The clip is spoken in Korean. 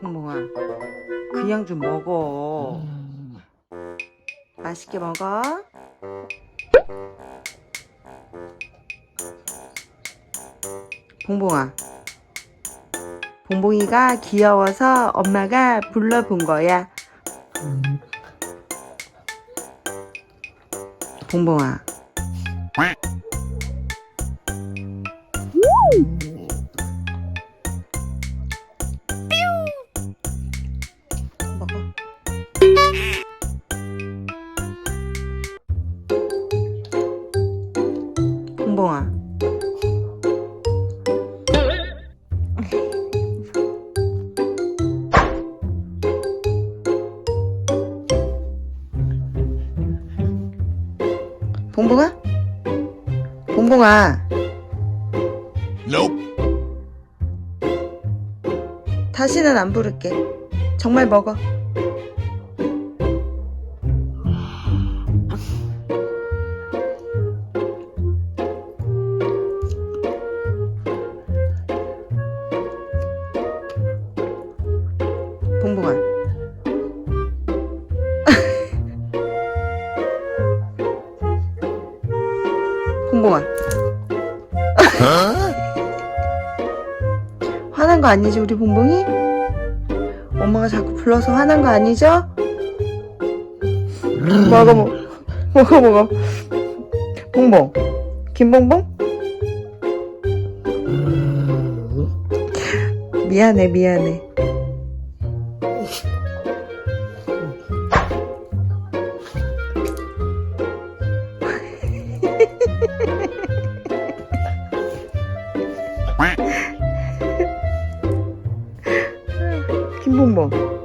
퐁퐁아 그냥 좀 먹어. 맛있게 먹어. 봉봉아 봉봉이가 귀여워서 엄마가 불러본 거야. 봉봉아. 봉봉아 봉봉아? 봉봉아 Nope. 다시는 안 부를게 정말 먹어 봉봉아 봉봉아 Huh? 화난 거 아니지 우리 봉봉이? 엄마가 자꾸 불러서 화난 거 아니죠? 먹어 먹어 먹어 먹어 봉봉 김봉봉 미안해 미안해 김봉봉